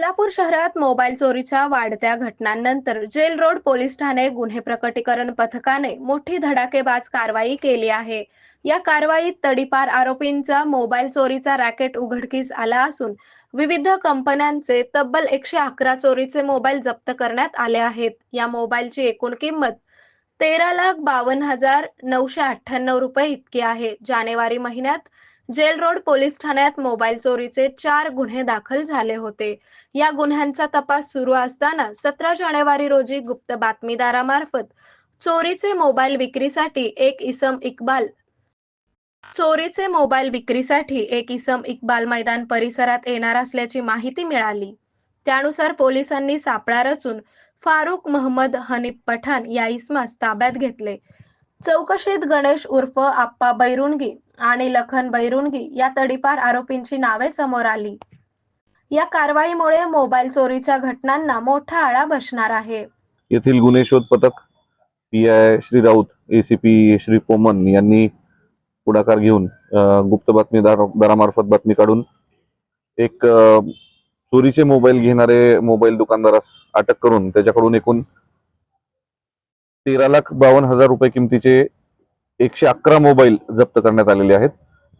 सोलापूर शहरात मोबाईल चोरीच्या वाढत्या घटनांनंतर जेल रोड पोलीस ठाणे गुन्हे प्रकटीकरण पथकाने मोठी धडाकेबाज कारवाई केली आहे. या कारवाईत तडीपार आरोपींचा मोबाईल चोरीचा रॅकेट उघडकीस आला असून विविध कंपन्यांचे तब्बल एकशे अकरा चोरीचे मोबाईल जप्त करण्यात आले आहेत. या मोबाईलची एकूण किंमत तेरा लाख बावन्न हजार नऊशे अठ्ठ्याण्णव रुपये इतकी आहे. जानेवारी महिन्यात जेल रोड पोलीस ठाण्यात मोबाईल चोरीचे चार गुन्हे दाखल झाले होते. या गुन्ह्यांचा तपास सुरू असताना सतरा जानेवारी रोजी गुप्त बातमीदारामार्फत चोरीचे मोबाईल विक्रीसाठी एक इसम इक्बाल चोरीचे मोबाईल विक्रीसाठी एक इसम इक्बाल मैदान परिसरात येणार असल्याची माहिती मिळाली. त्यानुसार पोलिसांनी सापळा रचून फारुख महम्मद हनीफ पठाण या इसमास ताब्यात घेतले. चौकशीत गणेश उर्फ आप्पा बैरुणगी आणि लखन बैरुणगी या तडीपार आरोपींची नावे समोर आली. या कारवाईमुळे मोबाईल चोरीच्या घटनांना मोठा आळा बसणार आहे. येथील गुन्हे शोध पथक P I Shri Raut ACP Shri Poman यांनी पुढाकार घेऊन गुप्त बातमीदार दारामार्फत बातमी काढून एक चोरीचे मोबाईल घेणारे मोबाईल दुकानदारास अटक करून त्याच्याकडून एकूण तेरा लाख बावन्न हजार रुपये किमतीचे एकशे अकरा मोबाईल जप्त करण्यात आलेले आहेत.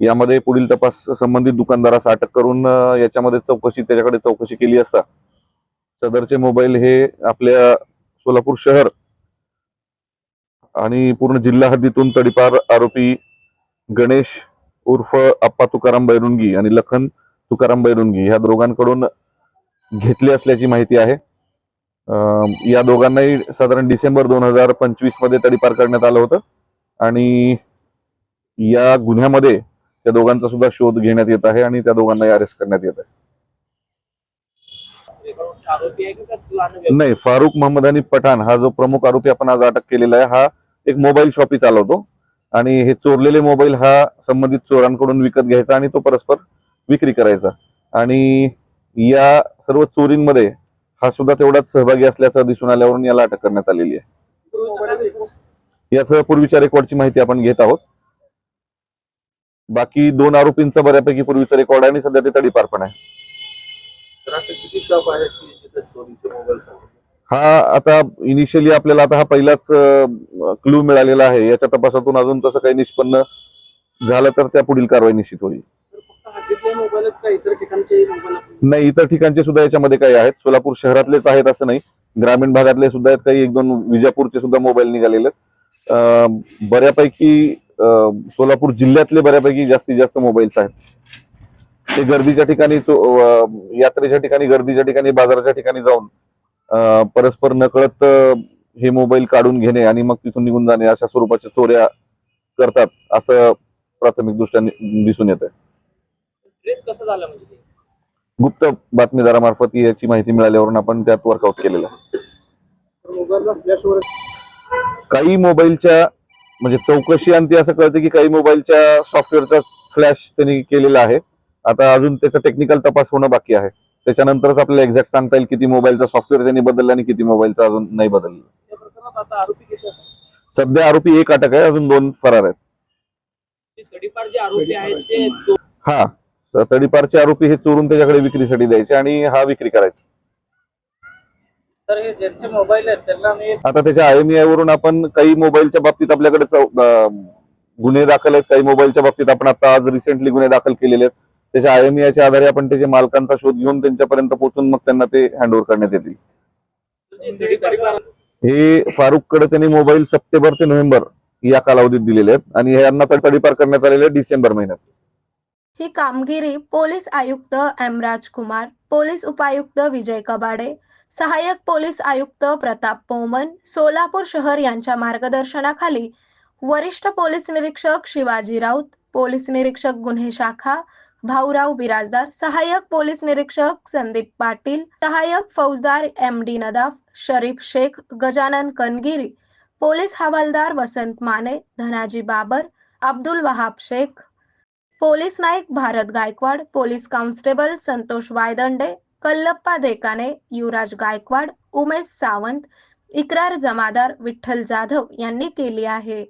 यामध्ये पुढील तपास संबंधित दुकानदारास अटक करून याच्यामध्ये चौकशी त्याच्याकडे चौकशी केली असता सदरचे मोबाईल हे आपल्या सोलापूर शहर आणि पूर्ण जिल्हा हद्दीतून तडीपार आरोपी गणेश उर्फ आप्पा तुकाराम बैरुंगी आणि लखन तुकाराम बैरुंगी ह्या दोघांकडून घेतली असल्याची माहिती आहे. या दोघांनाही साधारण डिसेंबर दोन हजार पंचवीसमध्ये तडीपार करण्यात आलं होतं. आणि या गुन्ह्यामध्ये त्या दोघांचा सुद्धा शोध घेण्यात येत आहे आणि त्या दोघांनाही अरेस्ट करण्यात येत आहे. आणि नाही फारुख मोहम्मद आणि पठाण हा जो प्रमुख आरोपी आपण आज अटक केलेला आहे हा एक मोबाईल शॉपी चालवतो. आणि हे चोरलेले मोबाईल हा संबंधित चोरांकडून विकत घ्यायचा आणि तो परस्पर विक्री करायचा. आणि या सर्व चोरींमध्ये हा सुद्धा तेवढाच सहभागी असल्याचं दिसून आल्यावरून याला अटक करण्यात आलेली आहे. याचं पूर्वीच्या रेकॉर्डची माहिती आपण घेत आहोत. बाकी दोन आरोपींचा बऱ्यापैकी पूर्वीचा रेकॉर्ड आहे आणि सध्या ते तडीपार पण आहे. हा आता इनिशियली आपल्याला आता हा पहिलाच क्लू मिळालेला आहे. याच्या तपासातून अजून तसं काही निष्पन्न झालं तर त्या पुढील कारवाई निश्चित होईल. नाही इतर ठिकाणचे सुद्धा याच्यामध्ये काही आहेत. सोलापूर शहरातलेच आहेत असं नाही. ग्रामीण भागातले सुद्धा आहेत. काही एक दोन विजापूरचे सुद्धा मोबाईल निघालेले आहेत. बऱ्यापैकी सोलापूर जिल्ह्यातले बऱ्यापैकी जास्तीत जास्त मोबाईल्स आहेत ते गर्दीच्या ठिकाणी यात्रेच्या ठिकाणी गर्दीच्या ठिकाणी बाजाराच्या ठिकाणी जाऊन परस्पर नकळत हे मोबाईल काढून घेणे आणि मग तिथून निघून जाणे अशा स्वरूपाच्या चोऱ्या करतात असं प्राथमिक दृष्ट्या दिसून येत आहे ट्रेस कसं झालं म्हणजे? गुप्त बातमीदारामार्फत याची माहिती मिळाल्यावरून आपण त्यात वर्कआउट केलेलं आहे. काही मोबाईलच्या म्हणजे चौकशी अंती असं कळतं की काही मोबाईलच्या सॉफ्टवेअरचा फ्लॅश त्यांनी केलेला आहे. आता अजून त्याचा टेक्निकल तपास होणं बाकी आहे. त्याच्यानंतरच आपल्याला एक्झॅक्ट सांगता येईल किती मोबाईलचा सॉफ्टवेअर त्यांनी बदलला आणि किती मोबाईलचा अजून नाही बदलला. सध्या आरोपी एक अटक आहे अजून दोन फरार आहेत. हा तडीपारचे आरोपी हे चोरून त्याच्याकडे विक्रीसाठी द्यायचे आणि हा विक्री करायचा. तर हे ज्यांचे मोबाईल आहेत त्यांना मी आता त्याच्या आयएमआय वरून आपण काही मोबाईलच्या बाबतीत आपल्याकडे गुन्हे दाखल आहेत. काही मोबाईलच्या बाबतीत आपण आता आज रिसेंटली गुन्हे दाखल केलेले आहेत. त्याच्या आयएमआयच्या आधारे आपण त्याच्या मालकांचा शोध घेऊन त्यांच्यापर्यंत पोहोचून मग त्यांना ते हँडओव्हर करण्यात येतील. हे फारुखकडे त्यांनी मोबाईल सप्टेंबर ते नोव्हेंबर या कालावधीत दिलेले आहेत आणि हे यांना तड- तडीपार करण्यात आलेले डिसेंबर महिन्यात. ही कामगिरी पोलीस आयुक्त एम राजकुमार पोलीस उपायुक्त विजय कबाडे सहाय्यक पोलीस आयुक्त प्रताप पोमन सोलापूर शहर यांच्या मार्गदर्शनाखाली वरिष्ठ पोलीस निरीक्षक शिवाजी राऊत पोलीस निरीक्षक गुन्हे शाखा भाऊराव बिराजदार सहाय्यक पोलीस निरीक्षक संदीप पाटील सहाय्यक फौजदार M D Nadaf Sharif Shaikh Gajanan Kangiri police हवालदार Vasant Mane Dhanaji Babar Abdul Wahab Shaikh police naik Bharat Gaikwad police constable Santosh Waydande Kallappa Dekane Yuvraj Gaikwad Umesh Sawant Ikrar Jamadar Vitthal Jadhav यांनी केली आहे.